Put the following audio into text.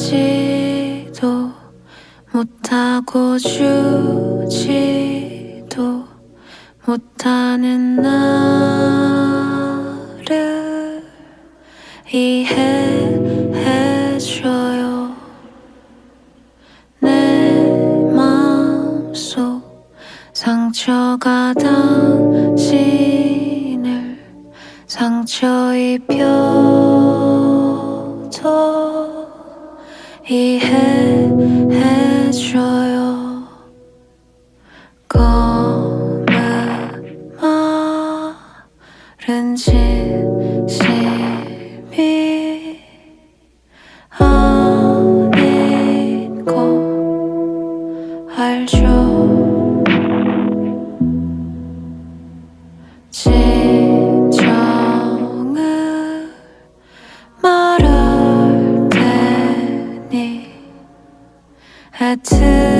하지도 못하고 주지도 못하는 나를 이해해줘요. 내 마음속 상처가 당신을 상처 입혀 도 이해해줘요. 검은 말은 진심이 아닌 거 알죠. 진 had to